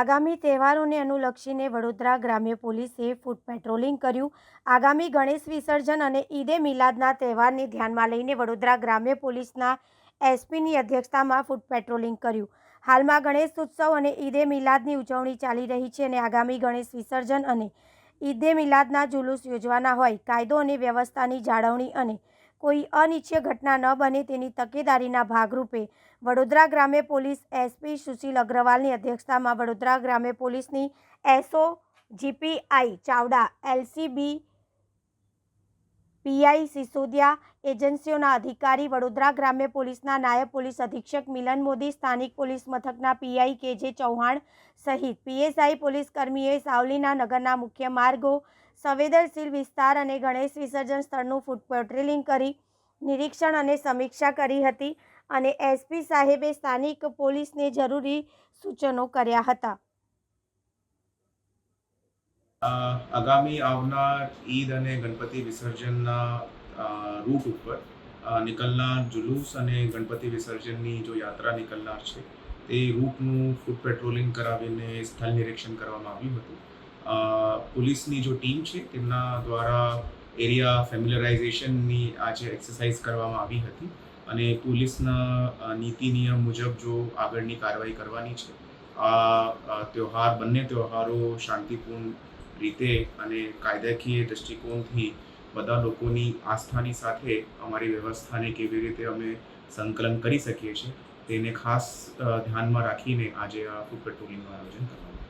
આગામી તહેવારોને અનુલક્ષીને વડોદરા ગ્રામ્ય પોલીસે ફૂટ પેટ્રોલિંગ કર્યું. આગામી ગણેશ વિસર્જન અને ઈદે મિલાદના તહેવારને ધ્યાનમાં લઈને વડોદરા ગ્રામ્ય પોલીસના એસપીની અધ્યક્ષતામાં ફૂટ પેટ્રોલિંગ કર્યું. હાલમાં ગણેશ ઉત્સવ અને ઈદે મિલાદની ઉજવણી ચાલી રહી છે અને આગામી ગણેશ વિસર્જન અને ઈદે મિલાદના જુલુસ યોજવાના હોય, કાયદો અને વ્યવસ્થાની જાળવણી અને કોઈ અનિચ્છનીય ઘટના ન બને તેની તકેદારીના ભાગરૂપે વડોદરા ગ્રામ્ય પોલીસ એસપી સુશીલ અગ્રવાલની અધ્યક્ષતામાં વડોદરા ગ્રામ્ય પોલીસની SO GPI Chavda, LCB PI Sisodiya એજન્સીઓના અધિકારી, વડોદરા ગ્રામ્ય પોલીસના નાયબ પોલીસ અધિક્ષક મિલન મોદી, સ્થાનિક પોલીસ મથકના પીઆઈ કે જે ચૌહાણ સહિત પીએસઆઈ પોલીસ કર્મીએ સાવલીના નગરના મુખ્ય માર્ગો સંવેદનશીલ વિસ્તાર અને ગણેશ વિસર્જન સ્થળનું ફૂટ પેટ્રોલિંગ કરી, નિરીક્ષણ અને સમીક્ષા કરી હતી અને એસપી સાહેબે સ્થાનિક પોલીસને જરૂરી સૂચનો કર્યા હતા. આગામી આવનાર ઈદ અને ગણપતિ વિસર્જનના રૂટ ઉપર નીકળનાર જુલુસ અને ગણપતિ વિસર્જનની જો યાત્રા નીકળનાર છે, તે રૂટનું ફૂટ પેટ્રોલિંગ કરાવીને સ્થળ નિરીક્ષણ કરવામાં આવ્યું હતું. પોલીસની જો ટીમ છે, તેમના દ્વારા એરિયા ફેમિલરાઇઝેશનની આજે એક્સરસાઇઝ કરવામાં આવી હતી અને પોલીસના નીતિ નિયમ મુજબ જો આગળની કાર્યવાહી કરવાની છે, આ તહેવાર બંને ત્યોહારો શાંતિપૂર્ણ રીતે અને કાયદાકીય દૃષ્ટિકોણથી બધા લોકોની આસ્થાની સાથે અમારી વ્યવસ્થાને કેવી રીતે અમે સંકલન કરી શકીએ છીએ, તેને ખાસ ધ્યાનમાં રાખીને આજે આ ફૂડ પેટ્રોલિંગનું આયોજન કરવામાં